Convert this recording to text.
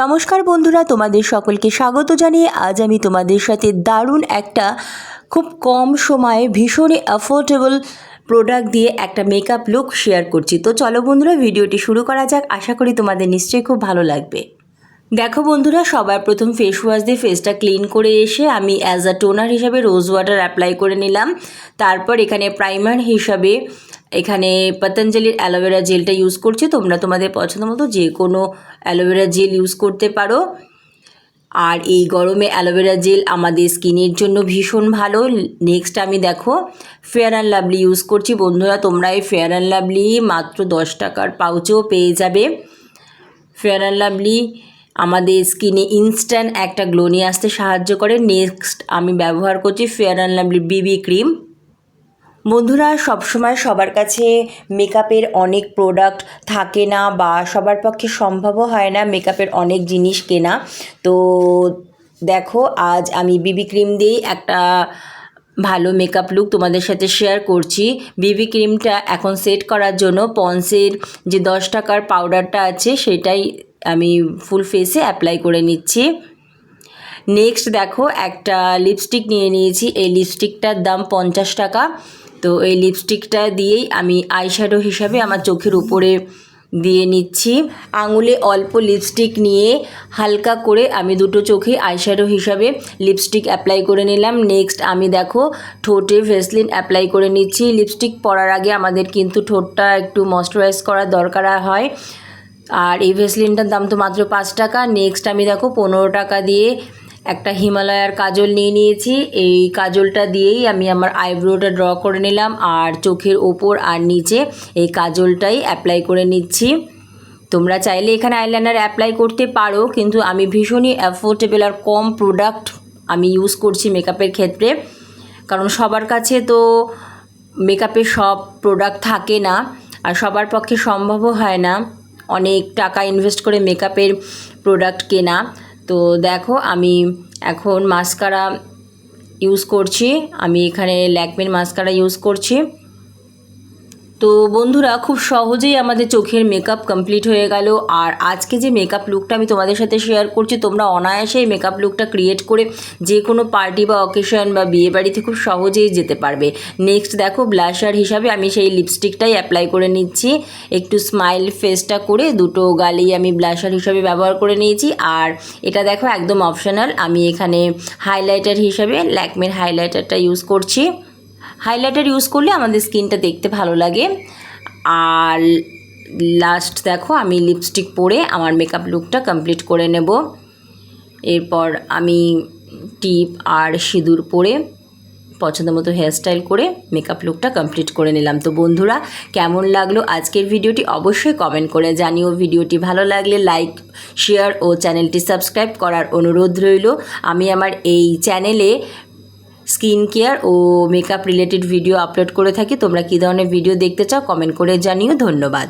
নমস্কার বন্ধুরা, তোমাদের সকলকে স্বাগত জানিয়ে আজ আমি তোমাদের সাথে দারুণ একটা খুব কম সময়ে ভীষণই অ্যাফোর্ডেবল প্রোডাক্ট দিয়ে একটা মেকআপ লুক শেয়ার করছি। তো চলো বন্ধুরা, ভিডিওটি শুরু করা যাক। আশা করি তোমাদের নিশ্চয়ই খুব ভালো লাগবে। দেখো বন্ধুরা, সবার প্রথম ফেস ওয়াশ দিয়ে ফেসটা ক্লিন করে এসে আমি অ্যাজ আ টোনার হিসাবে রোজ ওয়াটার অ্যাপ্লাই করে নিলাম। তারপর এখানে প্রাইমার হিসাবে এখানে পতঞ্জলির অ্যালোভেরা জেলটা ইউজ করছি। তোমরা তোমাদের পছন্দ মতো যে কোনো অ্যালোভেরা জেল ইউজ করতে পারো। আর এই গরমে অ্যালোভেরা জেল আমাদের স্কিনের জন্য ভীষণ ভালো। নেক্সট আমি দেখো ফেয়ার অ্যান্ড লাভলি ইউজ করছি। বন্ধুরা, তোমরা এই ফেয়ার অ্যান্ড লাভলি মাত্র দশ টাকার পাউচেও পেয়ে যাবে। ফেয়ার অ্যান্ড লাভলি আমাদের স্কিনে ইনস্ট্যান্ট একটা গ্লো নিয়ে আসতে সাহায্য করে। নেক্সট আমি ব্যবহার করছি fair and lovely BB cream বন্ধুরা, সবসময় সবার কাছে মেকআপের অনেক প্রোডাক্ট থাকে না বা সবার পক্ষে সম্ভবও হয় না মেকআপের অনেক জিনিস কেনা। তো দেখো, আজ আমি বিবি ক্রিম দিয়েই একটা ভালো মেকআপ লুক তোমাদের সাথে শেয়ার করছি। বিবি ক্রিমটা এখন সেট করার জন্য পন্সের যে দশ টাকার পাউডারটা আছে, সেটাই আমি ফুল ফেসে অ্যাপ্লাই করে নিচ্ছি। নেক্সট দেখো, একটা লিপস্টিক নিয়ে নিয়েছি। এই লিপস্টিকটার দাম পঞ্চাশ টাকা। তো এই লিপস্টিকটা দিয়েই আমি আইশ্যাডো হিসাবে আমার চোখের উপরে দিয়ে নিচ্ছি। আঙুলে অল্প লিপস্টিক নিয়ে হালকা করে আমি দুটো চোখে আইশ্যাডো হিসাবে লিপস্টিক অ্যাপ্লাই করে নিলাম। নেক্সট আমি দেখো, ঠোঁটে ভেসলিন অ্যাপ্লাই করে নিচ্ছি। লিপস্টিক পরার আগে আমাদের কিন্তু ঠোঁটটা একটু ময়শ্চারাইজ করার দরকার হয়। আর এই ভেসলিনটার দাম তো মাত্র পাঁচ টাকা। নেক্সট আমি দেখো পনেরো টাকা দিয়ে একটা হিমালয়ার কাজল নিয়ে নিয়েছি। এই কাজলটা দিয়েই আমি আমার আইব্রোটা ড্র করে নিলাম আর চোখের ওপর আর নিচে এই কাজলটাই অ্যাপ্লাই করে নিচ্ছি। তোমরা চাইলে এখানে আইলাইনার অ্যাপ্লাই করতে পারো, কিন্তু আমি ভীষণই অ্যাফোর্ডেবল আর কম প্রোডাক্ট আমি ইউজ করছি মেকআপের ক্ষেত্রে। কারণ সবার কাছে তো মেকআপের সব প্রোডাক্ট থাকে না, আর সবার পক্ষে সম্ভবও হয় না। অনেক টাকা ইনভেস্ট করে মেকআপের প্রোডাক্ট কেনা। তো দেখো, আমি এখন মাস্কারা ইউজ করছি। আমি এখানে ল্যাকমির মাস্কারা ইউজ করছি। তো বন্ধুরা, খুব সহজেই আমাদের চোখের মেকআপ কমপ্লিট হয়ে গেল। আর আজকে যে মেকআপ লুকটা আমি তোমাদের সাথে শেয়ার করছি, তোমরা অনায়াসে এই মেকআপ লুকটা ক্রিয়েট করে যে কোনো পার্টি বা অকেশন বা বিয়ে বাড়িতে খুব সহজেই যেতে পারবে। নেক্সট দেখো ব্লাশার হিসাবে আমি সেই লিপস্টিকটাই অ্যাপ্লাই করে নিচ্ছি। একটু স্মাইল ফেসটা করে দুটো গালেই আমি ব্লাশার হিসাবে ব্যবহার করে নিয়েছি। আর এটা দেখো একদম অপশনাল আমি এখানে হাইলাইটার হিসাবে ল্যাকমের হাইলাইটারটা ইউজ করছি। হাইলাইটার ইউজ করলে আমাদের স্কিনটা দেখতে ভালো লাগে। আর লাস্ট দেখো, আমি লিপস্টিক পরে আমার মেকআপ লুকটা কমপ্লিট করে নেব। এরপর আমি টিপ আর সিঁদুর পরে পছন্দ মতো হেয়ারস্টাইল করে মেকআপ লুকটা কমপ্লিট করে নিলাম। তো বন্ধুরা, কেমন লাগল আজকের ভিডিওটি অবশ্যই কমেন্ট করে জানিও। ভিডিওটি ভালো লাগলে লাইক শেয়ার ও চ্যানেলটি সাবস্ক্রাইব করার অনুরোধ রইল। আমি আমার এই চ্যানেলে স্কিন কেয়ার ও মেকআপ রিলেটেড ভিডিও আপলোড করে থাকি। তোমরা কী ধরনের ভিডিও দেখতে চাও, কমেন্ট করে জানিও। ধন্যবাদ।